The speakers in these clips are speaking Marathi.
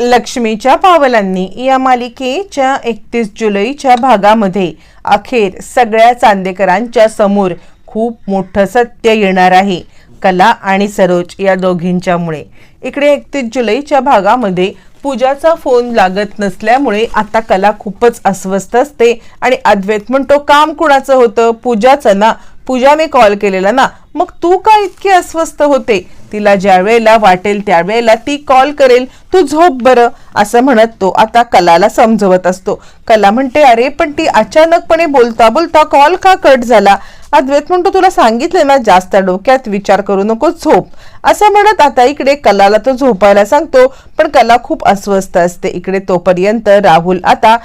लक्ष्मीच्या पावलांनी या मालिकेच्या एकतीस जुलैच्या भागामध्ये अखेर सगळ्या चांदेकरांच्या समोर खूप मोठं सत्य येणार आहे. कला आणि सरोज या दोघींच्यामुळे. इकडे एकतीस जुलैच्या भागामध्ये पूजाचा फोन लागत नसल्यामुळे आता कला खूपच अस्वस्थ असते आणि अद्वैत म्हणतो काम कुणाचं होतं? पूजाचं ना. पूजाने कॉल केलेला ना. मग तू का इतकी अस्वस्थ होते? तिला ज्या वेळेला वाटेल त्यावेळेला ती कॉल करेल. तू झोप बरं असं म्हणत तो आता कलाला समजवत असतो. कला म्हणते अरे पण ती अचानकपणे बोलता बोलता कॉल का कट झाला? अद्वैत म्हणतो तुला सांगितलं ना जास्त डोक्यात विचार करू नको झोप. असं म्हणत आता इकडे कलाला तो झोपायला सांगतो पण कला खूप अस्वस्थ असते. इकडे तोपर्यंत राहुल आता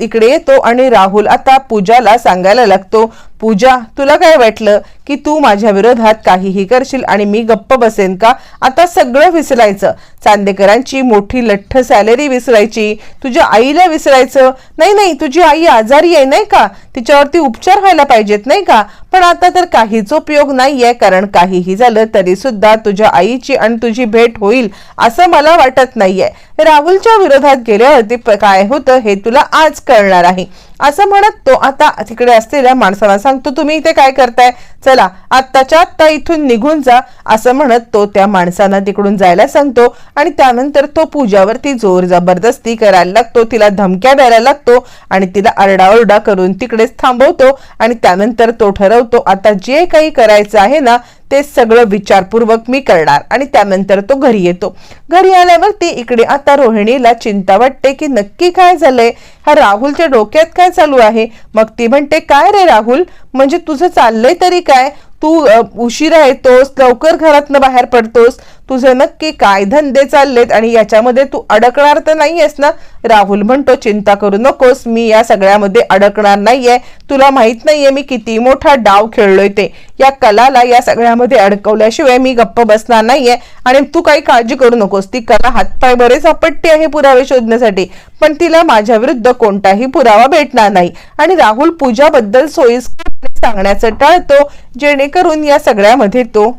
इकडे येतो आणि राहुल आता पूजाला सांगायला लागतो पूजा तुला काय वाटलं की तू माझ्या विरोधात काहीही करशील आणि मी गप्प बसेन का? आता सगळं विसरायचं. चांदेकरांची मोठी लठ्ठ सॅलरी विसरायची. तुझ्या आईला विसरायचं. नाही नाही तुझी आई आजारी आहे नाही का? तिच्यावरती उपचार व्हायला पाहिजेत नाही का? पण आता तर काहीच उपयोग नाहीये कारण काहीही झालं तरी सुद्धा तुझ्या आईची आणि तुझी भेट होईल असं मला वाटत नाहीये. राहुलच्या विरोधात गेल्यावरती ते काय होतं हे तुला आज कळणार आहे. असं म्हणत तो आता तिकडे असलेल्या माणसाला सांगतो तुम्ही इथे काय करताय? चला आत्ताच्या आत्ता इथून निघून जा असं म्हणत तो त्या माणसांना तिकडून जायला सांगतो आणि त्यानंतर तो पूजावरती जोर जबरदस्ती करायला लागतो तिला धमक्या द्यायला लागतो आणि तिला आरडाओरडा करून तिकडेच थांबवतो आणि त्यानंतर तो ठरवतो आता जे काही करायचं आहे ना ते सगळं विचारपूर्वक मी करणार आणि त्यानंतर तो घरी येतो. घरी आल्यावरती इकडे आता रोहिणीला चिंता वाटते की नक्की काय झालंय? हा राहुलच्या डोक्यात काय चालू आहे? मग ती म्हणते काय रे राहुल? म्हणजे तुझं चाललंय तरी काय? तू उशिरा येतोस लवकर घरातनं बाहेर पडतोस. तुझे नक्की काय धंदे चाललेत आणि याच्यामध्ये तू अडकणार तर नाहीयेस ना? राहुल म्हणतो चिंता करू नकोस मी या सगळ्यामध्ये अडकणार नाहीये. तुला माहीत नाहीये मी किती मोठा डाव खेळलोय ते. या कलाला या सगळ्यामध्ये अडकवल्याशिवाय मी गप्प बसणार नाहीये. आणि तू काही काळजी करू नकोस. ती कला हातपाय बरेच आपट्टी आहे पुरावे शोधण्यासाठी. पण तिला माझ्या विरुद्ध कोणताही पुरावा भेटणार नाही. आणि राहुल पूजाबद्दल सोयीस्कर सांगण्याचं टाळतो जेणेकरून या सगळ्यामध्ये तो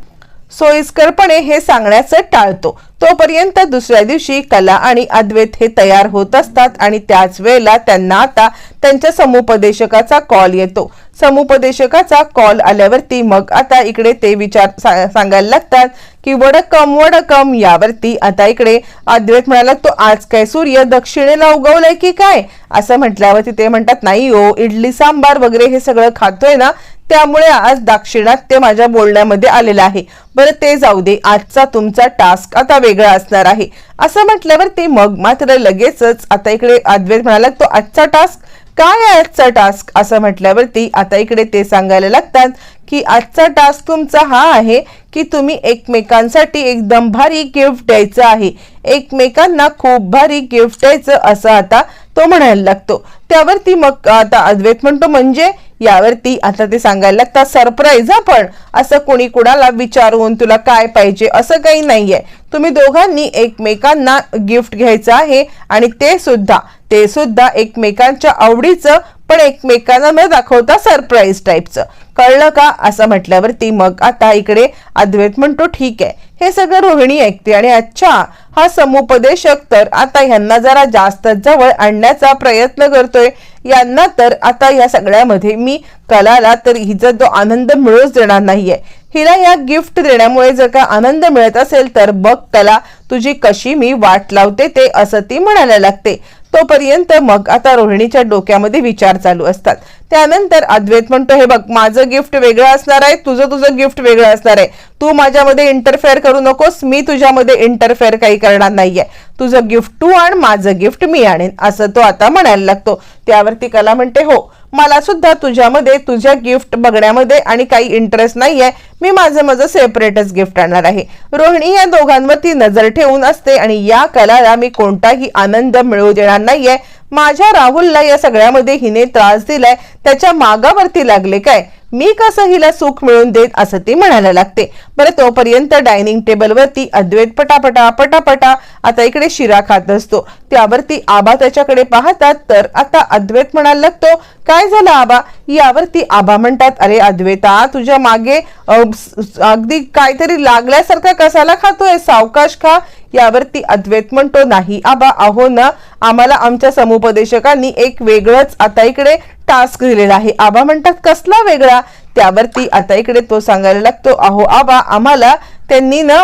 सोयीस्करपणे हे सांगण्याचं टाळतो. तोपर्यंत दुसऱ्या दिवशी कला आणि अद्वैत हे तयार होत असतात आणि त्याच वेळेला त्यांना आता त्यांच्या समुपदेशकाचा कॉल येतो. समुपदेशकाचा कॉल आल्यावरती मग आता इकडे ते विचार सा- सांगायला लागतात की वडकम वडकम यावरती आता इकडे अद्वैत म्हणाला तो आज काय सूर्य दक्षिणेला उगवलाय की काय? असं म्हटल्यावरती ते म्हणतात नाही ओ इडली सांबार वगैरे हे सगळं खातोय ना त्यामुळे आज दाक्षिणात्य माझ्या बोलण्यामध्ये आलेलं आहे. बरं ते जाऊ दे. आजचा तुमचा टास्क आता वेगळा असणार आहे. असं म्हटल्यावर ते मग मात्र लगेचच आता इकडे अद्वैत म्हणाला तो आजचा टास्क काय आहे आजचा टास्क असं म्हटल्यावरती आता इकडे ते सांगायला लागतात की आजचा टास्क तुमचा हा आहे की तुम्ही एकमेकांसाठी एकदम भारी गिफ्ट द्यायचं आहे. एकमेकांना खूप भारी गिफ्ट द्यायचं असं आता तो म्हणायला लागतो. त्यावरती मग आता अद्वैत म्हणतो म्हणजे यावरती आता ते सांगायला लागतात सरप्राईज हा पण. असं कोणी कुणाला विचारून तुला काय पाहिजे असं काही नाहीये. तुम्ही दोघांनी एकमेकांना गिफ्ट घ्यायचं आहे आणि ते सुद्धा ते सुद्धा एकमेकांच्या आवडीचं पण एकमेकांना न दाखवता सरप्राईज टाईपचं. कळलं का? असं म्हटल्यावरती मग आता इकडे अद्वैत म्हणतो ठीक आहे. हे सगळं रोहिणी ऐकते आणि अच्छा हा समुपदेशक तर आता ह्यांना जरा जास्त जवळ आणण्याचा प्रयत्न करतोय. यांना तर आता या सगळ्यामध्ये मी कलाला तर हिचा जो आनंद मिळूच देणार नाहीये. हिला या गिफ्ट देण्यामुळे जर का आनंद मिळत असेल तर बघ कला तुझी कशी मी वाट लावते ते असं ती म्हणायला लागते. तोपर्यंत मग आता रोहिणीच्या डोक्यामध्ये विचार चालू असतात. त्यानंतर अद्वैत म्हणतो हे बघ माझं गिफ्ट वेगळं असणार आहे तुझं तुझं गिफ्ट वेगळं असणार आहे. तू माझ्यामध्ये इंटरफेअर करू नकोस मी तुझ्यामध्ये इंटरफेअर काही करणार नाहीये. तुझं गिफ्ट तू आण माझं गिफ्ट मी आणेन असं तो आता म्हणायला लागतो. त्यावरती कला म्हणते हो मला सुद्धा तुझ्यामध्ये तुझ्या गिफ्ट बघण्यामध्ये आणि काही इंटरेस्ट नाहीये. मी माझं माझं सेपरेटच गिफ्ट आणणार आहे. रोहिणी या दोघांवरती नजर ठेवून असते आणि या कलाला मी कोणताही आनंद मिळवू देणार नाहीये. माझ्या राहुलला या सगळ्यामध्ये हिने त्रास दिलाय. त्याच्या मागावरती लागले काय? मी कसं हिला सुख मिळवून देत असं ती म्हणायला लागते. बरं तोपर्यंत डायनिंग टेबलवरती अद्वैत पटापटा पटापटा आता इकडे शिरा खात असतो त्यावरती आबा त्याच्याकडे पाहतात तर आता अद्वैत म्हणायला लागतो काय झालं आबा? यावरती आबा म्हणतात अरे अद्वैता तुझ्या मागे अगदी काहीतरी लागल्यासारखा कसाला खातोय? सावकाश खा. यावरती अद्वैत म्हणतो नाही आबा अहो ना आम्हाला आमच्या समुपदेशकांनी एक वेगळंच आता इकडे टास्क दिलेला आहे. आबा म्हणतात कसला वेगळा? त्यावरती आता इकडे तो सांगायला लागतो अहो आबा आम्हाला त्यांनी ना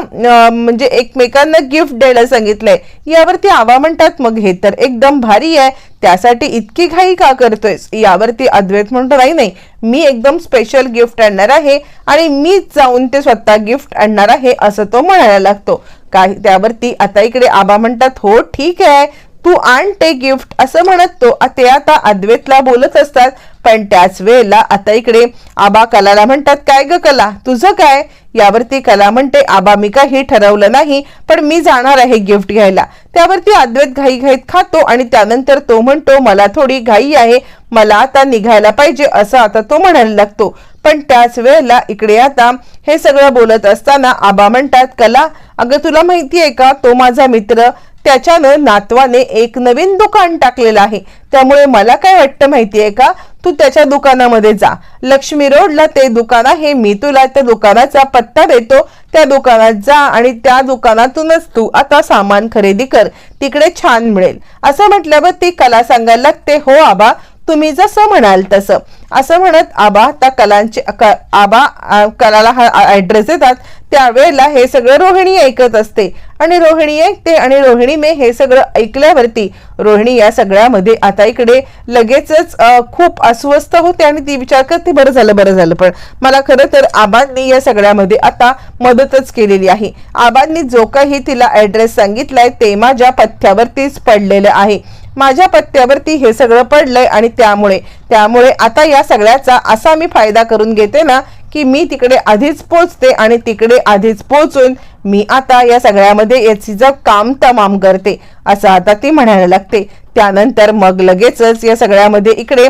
म्हणजे एकमेकांना गिफ्ट द्यायला सांगितलंय. यावरती आबा म्हणतात मग हे तर एकदम भारी आहे. त्यासाठी इतकी घाई का करतोयस? यावरती अद्वैत म्हणतो नाही नाही. मी एकदम स्पेशल गिफ्ट आणणार आहे आणि मीच जाऊन ते स्वतः गिफ्ट आणणार आहे असं तो म्हणायला लागतो. काही त्यावरती आता इकडे आबा म्हणतात हो ठीक आहे. तू आण ते गिफ्ट असं म्हणत तो ते आता अद्वैतला बोलत असतात. पण त्याच वेळेला आता इकडे आबा कलाला म्हणतात काय ग कला? तुझं काय? यावरती कला म्हणते आबा मी काही ठरवलं नाही पण मी जाणार आहे गिफ्ट घ्यायला. त्यावरती अद्वैत घाई घाईत खातो आणि त्यानंतर तो म्हणतो मला थोडी घाई आहे मला आता निघायला पाहिजे असं आता तो म्हणायला लागतो. पण त्याच वेळेला इकडे आता हे सगळं बोलत असताना आबा म्हणतात कला अगं तुला माहिती आहे का तो माझा मित्र त्याच्यानं नातवाने एक नवीन दुकान टाकलेलं आहे. त्यामुळे मला काय वाटतं माहितीये का? तू त्याच्या दुकानामध्ये जा. लक्ष्मी रोडला ते दुकान आहे. मी तुला त्या दुकानाचा पत्ता देतो. त्या दुकानात जा आणि त्या दुकानातूनच तू आता सामान खरेदी कर. तिकडे छान मिळेल. असं म्हटल्यावर ती कला सांगायला लागते हो आबा तुम्ही जसं म्हणाल तसं. असं म्हणत आबा त्या कलांचे क- आबा कलाला हा ॲड्रेस देतात. त्यावेळेला हे सगळं रोहिणी ऐकत असते. आणि रोहिणी ऐकते आणि रोहिणी मे हे सगळं ऐकल्यावरती रोहिणी या सगळ्यामध्ये आता इकडे लगेचच खूप अस्वस्थ होते आणि ती विचार करते बरं झालं बरं झालं पण मला खरं तर आबांनी या सगळ्यामध्ये आता मदतच केलेली आहे. आबांनी जो काही तिला ॲड्रेस सांगितलाय ते माझ्या पथ्यावरतीच पडलेलं आहे. माझ्या पत्त्यावरती हे सगळं पडलंय आणि त्यामुळे त्यामुळे आता या सगळ्याचा असा मी फायदा करून घेते ना की मी तिकडे आधीच पोचते आणि तिकडे आधीच पोचून मी आता या सगळ्यामध्ये याचं काम तमाम करते असं आता ती म्हणायला लागते. त्यानंतर मग लगेचच या सगळ्यामध्ये इकडे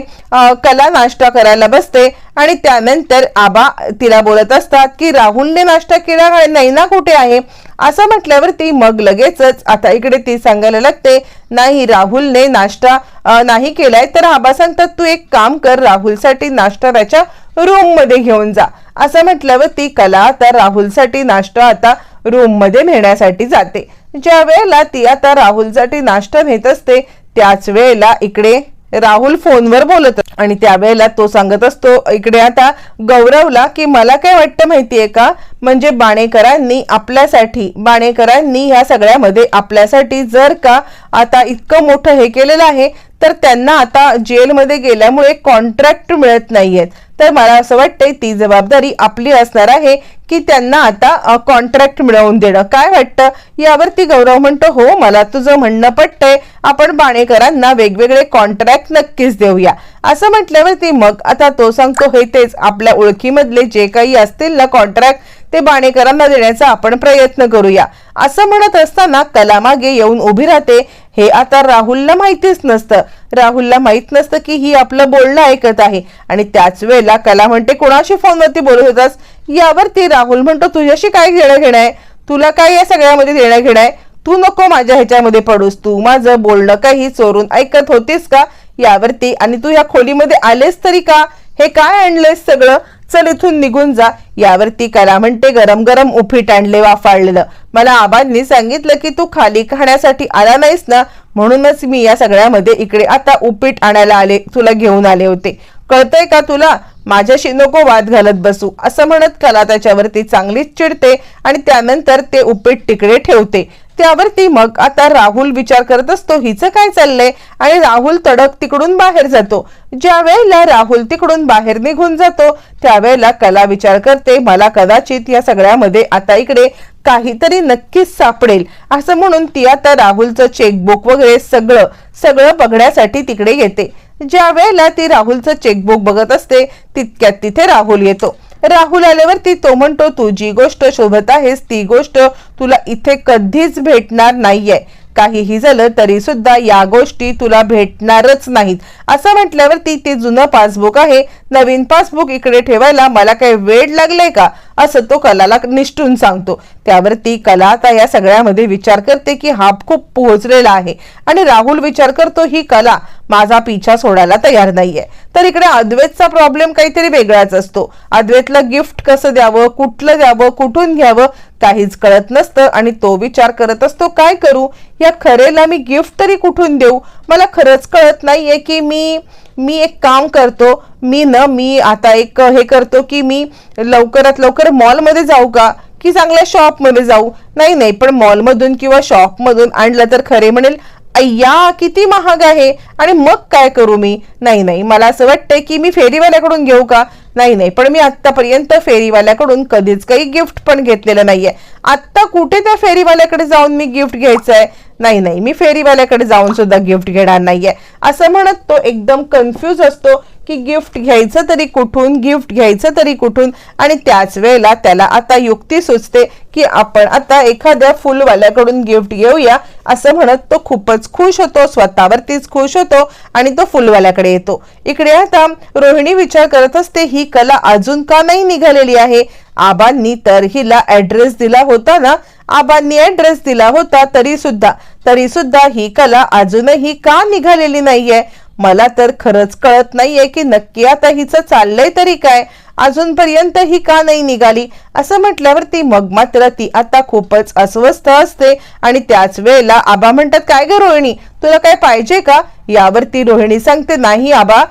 कला नाश्ता करायला बसते आणि त्यानंतर आबा तिला बोलत असतात की राहुलने नाश्ता केला नाही ना कुठे आहे? असं म्हटल्यावर ती मग लगेचच आता इकडे ती सांगायला लागते नाही राहुलने नाश्ता नाही केलाय. तर आबा सांगतात तू एक काम कर राहुलसाठी नाश्ता त्याच्या रूममध्ये घेऊन जा. असं म्हटल्यावर ती कला आता राहुलसाठी नाश्ता आता रूममध्ये नेण्यासाठी जाते. ज्या वेळेला ती आता राहुलसाठी नाश्ता नेत असते त्याच वेळेला इकडे राहुल फोनवर बोलत आणि त्यावेळेला तो सांगत असतो इकडे आता गौरवला की मला काय वाटतं माहितीये का? म्हणजे बाणेकरांनी आपल्यासाठी बाणेकरांनी ह्या सगळ्यामध्ये आपल्यासाठी जर का आता इतकं मोठं हे केलेलं आहे तर त्यांना आता जेलमध्ये गेल्यामुळे कॉन्ट्रॅक्ट मिळत नाहीयेत. तर मला असं वाटतंय ती जबाबदारी आपली असणार आहे की त्यांना आता कॉन्ट्रॅक्ट मिळवून देणं. काय वाटतं? यावरती गौरव म्हणतो हो मला तुझं म्हणणं पटतंय. आपण बाणेकरांना वेगवेगळे कॉन्ट्रॅक्ट नक्कीच देऊया. असं म्हटल्यावरती मग आता तो सांगतो हे तेच आपल्या ओळखीमधले जे काही असतील ना कॉन्ट्रॅक्ट ते बाणेकरांना देण्याचा आपण प्रयत्न करूया. असं म्हणत असताना कलामागे येऊन उभी राहते हे आता राहुलला माहितीच नसतं. राहुलला माहीत नसतं की ही आपलं बोलणं ऐकत आहे. आणि त्याच वेळेला कला म्हणते कोणाशी फोनवरती बोलत होतास? यावरती राहुल म्हणतो तुझ्याशी काय घेणं घेणं आहे? तुला काय या सगळ्यामध्ये देणं घेणं आहे? तू नको माझ्या ह्याच्यामध्ये पडूस. तू माझं बोलणं काही चोरून ऐकत होतीस का? यावरती. आणि तू या खोलीमध्ये आलेस तरी का? हे काय आणलंयस सगळं? चल इथून निघून जा. यावरती कला म्हणते गरम गरम उफीट आणले वाफाळलेलं. मला आबांनी सांगितलं की तू खाली खाण्यासाठी आला नाहीस ना? म्हणूनच मी या सगळ्यामध्ये इकडे आता उपीट आणायला आले तुला घेऊन आले होते. कळतंय का तुला? माझ्याशी नको वाद घालत बसू. असं म्हणत कला त्याच्यावरती चांगलीच चिडते आणि त्यानंतर ते उपीट तिकडे ठेवते. त्यावरती मग आता राहुल विचार करत असतो हिचं काय चाललंय? आणि राहुल तडक तिकडून बाहेर जातो. ज्या वेळेला राहुल तिकडून बाहेर निघून जातो त्यावेळेला कला विचार करते मला कदाचित या सगळ्यामध्ये आता इकडे काहीतरी नक्कीच सापडेल. असं म्हणून ती आता राहुलचं चेकबुक वगैरे सगळं सगळं बघण्यासाठी तिकडे येते. ज्या वेळेला ती राहुलचं चेकबुक बघत असते तितक्यात तिथे राहुल येतो. राहुल आल्यावरती तो म्हणतो तू जी गोष्ट शोभत आहेस ती गोष्ट तुला इथे कधीच भेटणार नाहीये. काहीही झालं तरी सुद्धा या गोष्टी तुला भेटणारच नाहीत. असं म्हटल्यावरती ते जुनं पासबुक आहे. नवीन पासबुक इकडे ठेवायला मला काही वेळ लागलाय का? असं तो कलाला निष्ठून सांगतो. त्यावरती कला आता या सगळ्यामध्ये विचार करते की हा खूप पोहोचलेला आहे. आणि राहुल विचार करतो ही कला माझा पिछा सोडायला तयार नाहीये. तर इकडे अद्वैतचा प्रॉब्लेम काहीतरी वेगळाच असतो. अद्वैतला गिफ्ट कसं द्यावं कुठलं द्यावं कुठून घ्यावं काहीच कळत नसतं आणि तो विचार करत असतो काय करू? या खरेला मी गिफ्ट तरी कुठून देऊ? मला खरंच कळत नाहीये की मी मी एक काम करतो. मी न मी आता एक हे करतो की मी लवकरात लवकर मॉलमध्ये जाऊ का? की चांगल्या शॉपमध्ये जाऊ? नाही नाही पण मॉलमधून किंवा शॉपमधून आणलं तर खरे म्हणेल अय्या किती महाग आहे? आणि मग काय करू मी? नाही नाही मला असं वाटतंय की मी फेरीवाल्याकडून घेऊ का? नाही नाही पण मी आत्तापर्यंत फेरीवाल्याकडून कधीच काही गिफ्ट पण घेतलेलं नाहीये. आत्ता कुठे त्या फेरीवाल्याकडे जाऊन मी गिफ्ट घ्यायचं आहे नाही नाही मी फेरीवाल्याकडे जाऊन सुद्धा गिफ्ट घेणार नाहीये. असं म्हणत तो एकदम कन्फ्यूज असतो. की गिफ्ट घ्यायचं तरी कुठून गिफ्ट घ्यायचं तरी कुठून आणि त्याच वेळेला त्याला आता युक्ती सुचते की आपण आता एखाद्या फुलवाल्याकडून गिफ्ट घेऊया असं म्हणत तो खूपच खुश होतो स्वतःवरतीच खुश होतो आणि तो फुलवाल्याकडे येतो. इकडे आता रोहिणी विचार करत असते ही कला अजून का नाही निघालेली आहे? आबांनी तर हिला ऍड्रेस दिला होता ना? आबांनी ऍड्रेस दिला होता तरी सुद्धा तरी सुद्धा ही कला अजूनही का निघालेली नाहीये? मला तर खरंच कळत नाहीये की नक्की आता हिचं चाललंय तरी काय. अजूनपर्यंत ही का नाही निघाली? असं म्हटल्यावर ती मग मात्र ती आता खूपच अस्वस्थ असते. आणि त्याच वेळेला आबा म्हणतात काय ग रोहिणी तुला काय पाहिजे का? यावरती रोहिणी सांगते नाही आबा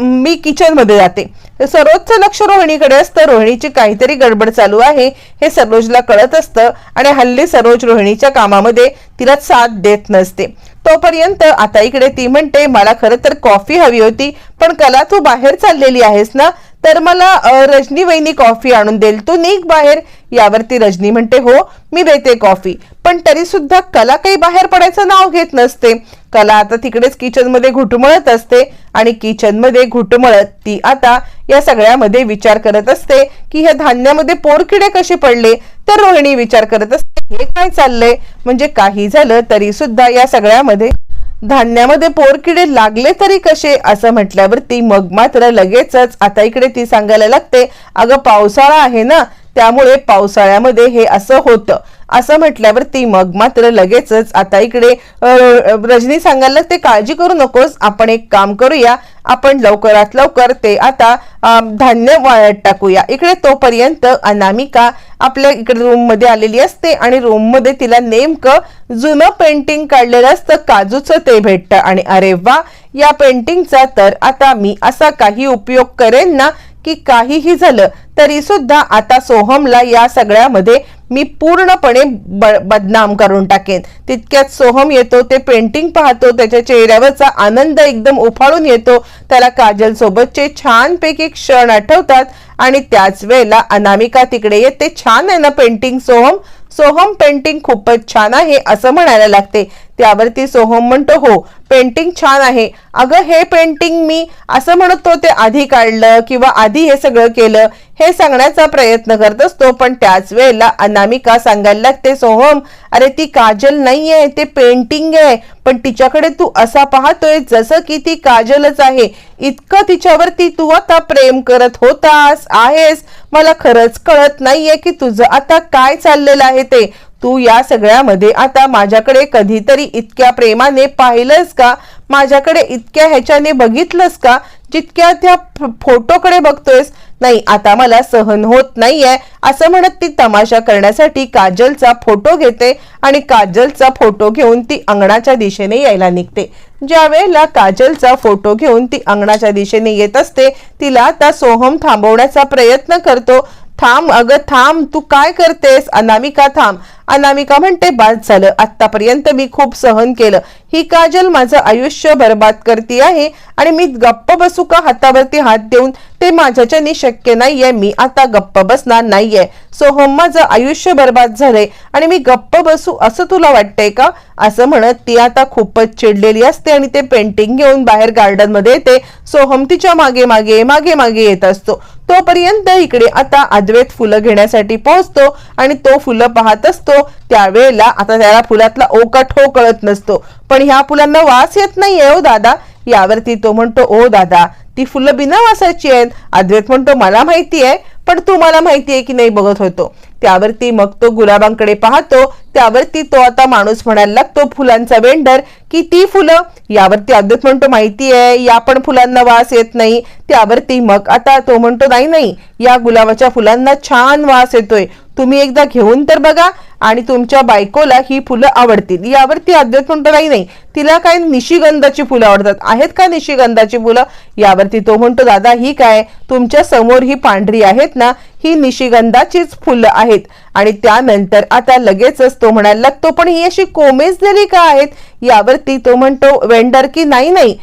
मी किचनमध्ये जाते. सरोजचं लक्ष रोहिणीकडे असतं. रोहिणीची काहीतरी गडबड चालू आहे हे सरोजला कळत असतं. आणि हल्ली सरोज रोहिणीच्या कामामध्ये तिला साथ देत नसते. तोपर्यंत आता इकडे ती म्हणते मला खरं तर कॉफी हवी होती पण कला तू बाहेर चाललेली आहेस ना? तर मला रजनी वहिनी कॉफी आणून देईल. तू निघ बाहेर यावरती रजनी म्हणते हो मी देते कॉफी पण तरी सुद्धा कला काही बाहेर पडायचं नाव घेत नसते. कला आता तिकडेच किचनमध्ये घुटमळत असते आणि किचनमध्ये घुटमळत ती आता या सगळ्यामध्ये विचार करत असते की ह्या धान्यामध्ये पोरकिडे कसे पडले? तर रोहिणी विचार करत असते हे काय चाललंय? म्हणजे काही झालं तरी सुद्धा या सगळ्यामध्ये धान्यामध्ये पोरकिडे लागले तरी कसे? असं म्हटल्यावरती मग मात्र लगेचच आता इकडे ती सांगायला लागते अगं पावसाळा आहे ना त्यामुळे पावसाळ्यामध्ये हे असं होतं. असं म्हटल्यावरती मग मात्र लगेचच आता इकडे रजनी सांगायला ते काळजी करू नकोस आपण एक काम करूया. आपण लवकरात लवकर ते आता धान्य वाळत टाकूया. इकडे तोपर्यंत अनामिका आपल्या इकडे रूममध्ये आलेली असते आणि रूममध्ये तिला नेमकं जुनं पेंटिंग काढलेलं असतं काजूचं ते भेटतं. आणि अरे वा या पेंटिंगचा तर आता मी असा काही उपयोग करेन ना की काहीही झालं तरी सुद्धा आता सोहमला या सगळ्यामध्ये मी पूर्णपणे ब- बदनाम करून टाकेन. तितक्यात सोहम येतो ते पेंटिंग पाहतो त्याच्या चेहऱ्यावरचा आनंद एकदम उफाळून येतो. त्याला काजल सोबतचे छानपैकी क्षण आठवतात आणि त्याच वेळेला अनामिका तिकडे येते छान आहे ना पेंटिंग सोहम? सोहम पेंटिंग खूपच छान आहे असं म्हणायला लागते. त्यावरती सोहम म्हणतो हो पेंटिंग छान आहे. अगं हे पेंटिंग मी असं म्हणत ते आधी काढलं किंवा आधी हे सगळं केलं हे सांगण्याचा प्रयत्न करत असतो पण त्याच वेळेला अनामिका सांगायला लागते सोहम अरे ती काजल नाहीये ते पेंटिंग आहे. पण तिच्याकडे तू असा पाहतोय जसं की ती काजलच आहे. इतकं तिच्यावरती तू आता प्रेम करत होतास आहेस. मला खरंच कळत नाहीये की तुझं आता काय चाललेलं आहे ते. तू या सगळ्यामध्ये आता माझ्याकडे कधीतरी इतक्या प्रेमाने पाहिलंस का? माझ्याकडे इतक्या ह्याच्याने बघितलंस का? जितक्या त्या फोटोकडे बघतोयस नाही आता मला सहन होत नाहीये. असं म्हणत ती तमाशा करण्यासाठी काजलचा फोटो घेते आणि काजलचा फोटो घेऊन ती अंगणाच्या दिशेने यायला निघते. ज्या वेळेला काजलचा फोटो घेऊन ती अंगणाच्या दिशेने येत असते तिला आता सोहम थांबवण्याचा प्रयत्न करतो. थांब अगं थांब तू काय करतेस? अनामिका थांब. अनामिका म्हणते बाद झालं. आतापर्यंत मी खूप सहन केलं. ही काजल माझं आयुष्य बर्बाद करते आहे आणि मी गप्प बसू का हातावरती हात देऊन? ते माझ्याच्याने शक्य नाहीये. मी आता गप्प बसणार नाहीये. सोहम हो, माझं आयुष्य बर्बाद झालंय आणि मी गप्प बसू असं तुला वाटतंय का? असं म्हणत ती आता खूपच चिडलेली असते आणि ते पेंटिंग घेऊन बाहेर गार्डनमध्ये येते सोहम हो, तिच्यामागे मागे मागे मागे येत असतो. तोपर्यंत इकडे आता अद्वैत फुलं घेण्यासाठी पोहोचतो आणि तो फुलं पाहत असतो. असतो त्यावेळेला आता त्याला फुलातला ओका ठो कळत नसतो. पण ह्या फुलांना वास येत नाहीये ओ दादा. यावरती तो म्हणतो ओ दादा ती फुलं बिना वासाची आहेत. अद्वैत म्हणतो मला माहिती आहे पण तू मला माहिती आहे की नाही बघत होतो. त्यावरती मग तो गुलाबांकडे पाहतो त्यावरती तो आता माणूस म्हणायला लागतो फुलांचा वेंडर की ती फुलं? यावरती अद्वैत म्हणतो माहिती आहे या पण फुलांना वास येत नाही. त्यावरती मग आता तो म्हणतो नाही नाही या गुलाबाच्या फुलांना छान वास येतोय. तुम्ही एकदा घेऊन तर बघा आणि तुमच्या बायकोला ही फुलं आवडतील. यावरती अद्वैत म्हणतो नाही नाही तिला काय निशिगंधाची फुलं आवडतात? आहेत का निशिगंधाची फुलं? यावरती तो म्हणतो दादा ही काय? तुमच्यासमोर ही पांढरी आहेत ना ही निशिगंधाचीच फुलं आहेत. आणि त्यानंतर आता लगेचच तो म्हणायला लागतो पण ही अशी कोमेजलेली का आहेत? यावरती तो म्हणतो वेंडर की नाही नाही.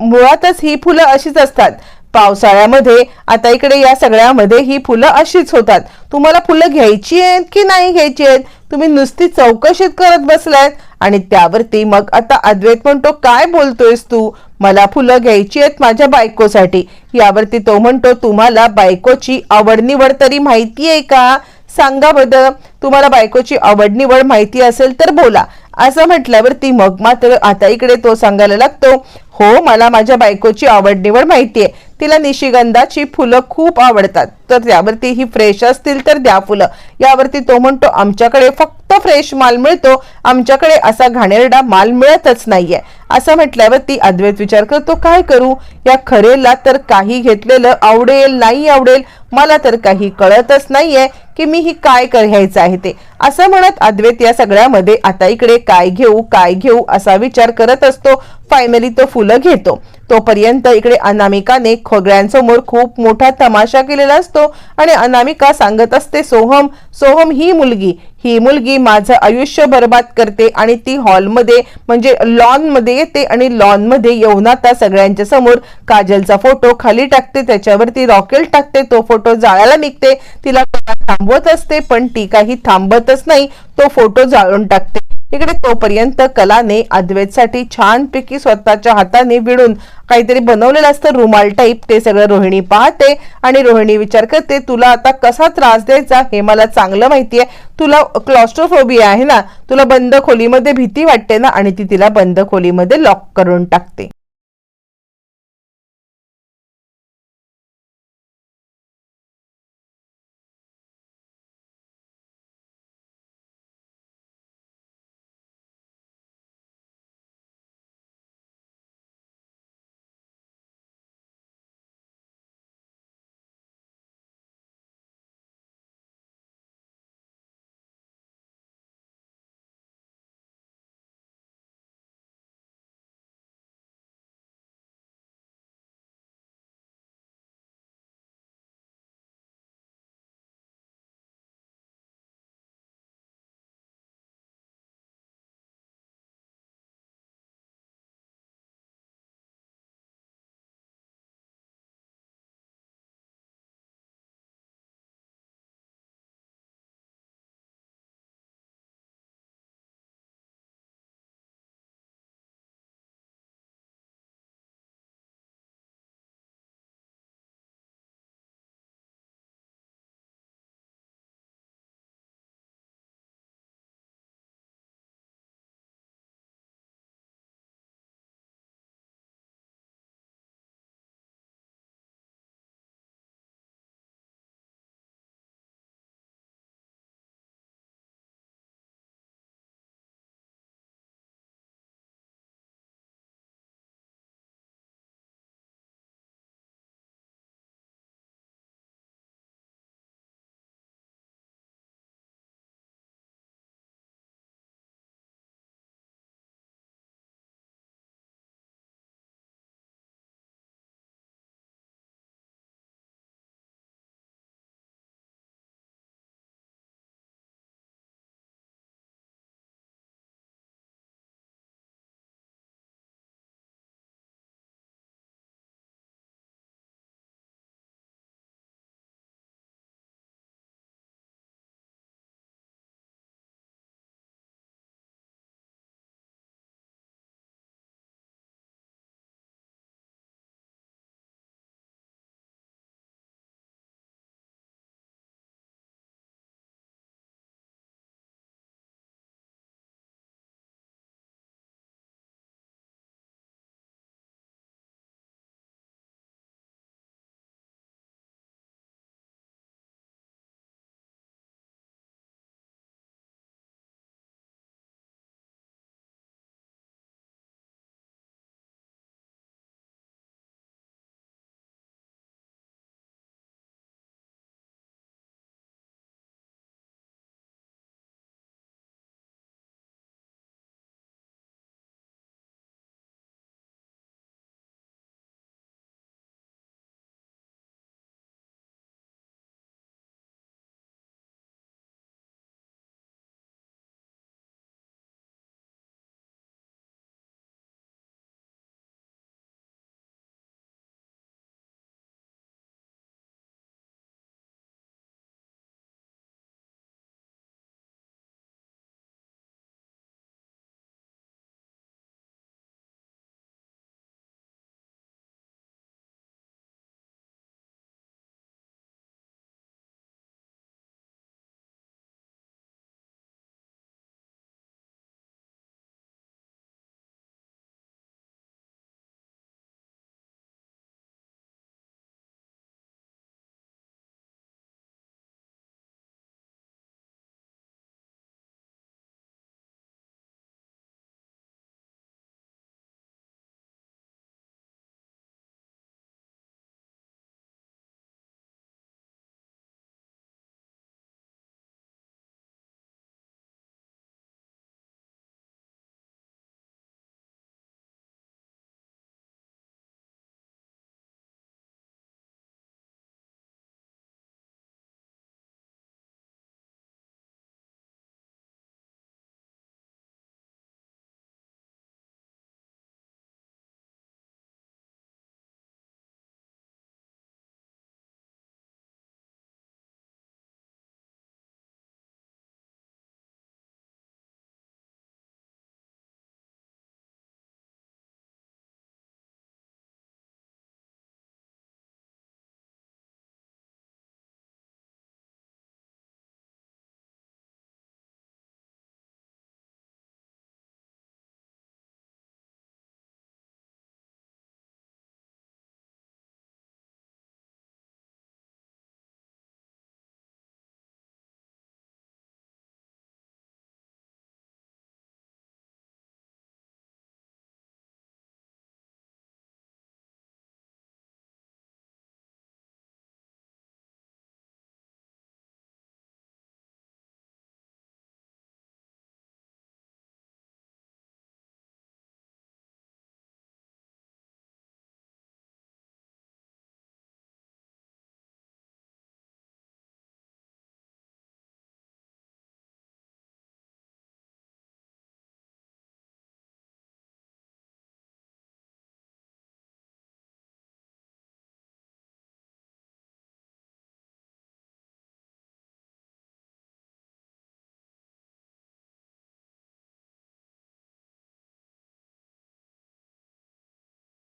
मुळातच ही फुलं अशीच असतात. पावसाळ्यामध्ये आता इकडे या सगळ्यामध्ये ही फुलं अशीच होतात. तुम्हाला फुलं घ्यायची आहेत की नाही घ्यायची आहेत? तुम्ही नुसती चौकशीत करत बसलायत. आणि त्यावरती मग आता अद्वैत म्हणतो काय बोलतोयस तू? मला फुलं घ्यायची आहेत माझ्या बायकोसाठी. यावरती तो म्हणतो तुम्हाला बायकोची आवड निवड तरी माहिती आहे का? सांगा बदल तुम्हाला बायकोची आवड निवड माहिती असेल तर बोला. असं म्हटल्यावरती मग मात्र आता इकडे तो सांगायला लागतो हो मला माझ्या बायकोची आवड निवड माहिती आहे तिला निशिगंधाची फुलं खूप आवडतात. तर त्यावरती ही फ्रेश असतील तर द्या फुलं. यावरती तो म्हणतो आमच्याकडे फक्त फ्रेश माल मिळतो. आमच्याकडे असा घाणेरडा माल मिळतच नाहीये. असं म्हटल्यावरती अद्वैत विचार करतो काय करू? या खरेला तर काही घेतलेलं आवडेल नाही आवडेल. मला तर काही कळतच नाहीये. की मी ही काय करायचं घ्यायचं आहे ते. असं म्हणत अद्वैत या सगळ्यामध्ये आता इकडे काय घेऊ काय घेऊ? असा विचार करत असतो. फायनली तो फुलं घेतो. तोपर्यंत इकडे अनामिकाने खोगळ्यांसमोर खूप मोठा तमाशा केलेला असतो आणि अनामिका सांगत असते सोहम सोहम ही मुलगी. ही मुलगी माझं आयुष्य बर्बाद करते आणि ती हॉलमध्ये म्हणजे लॉनमध्ये येते आणि लॉनमध्ये येऊन आता सगळ्यांच्या समोर काजलचा फोटो खाली टाकते. त्याच्यावरती रॉकेल टाकते. तो फोटो जाळायला निघते. तिला थांबवत असते पण ती काही थांबतच नाही. तो फोटो जाळून टाकते. इकडे तोपर्यंत कलाने अद्वैतसाठी छानपैकी स्वतःच्या हाताने विडून काहीतरी बनवलेलं असतं रुमाल टाईप ते सगळं रोहिणी पाहते आणि रोहिणी विचार करते तुला आता कसा त्रास द्यायचा? हे मला चांगलं माहिती आहे. तुला क्लॉस्ट्रोफोबिया आहे ना? तुला बंद खोलीमध्ये भीती वाटते ना? आणि ती तिला बंद खोलीमध्ये लॉक करून टाकते.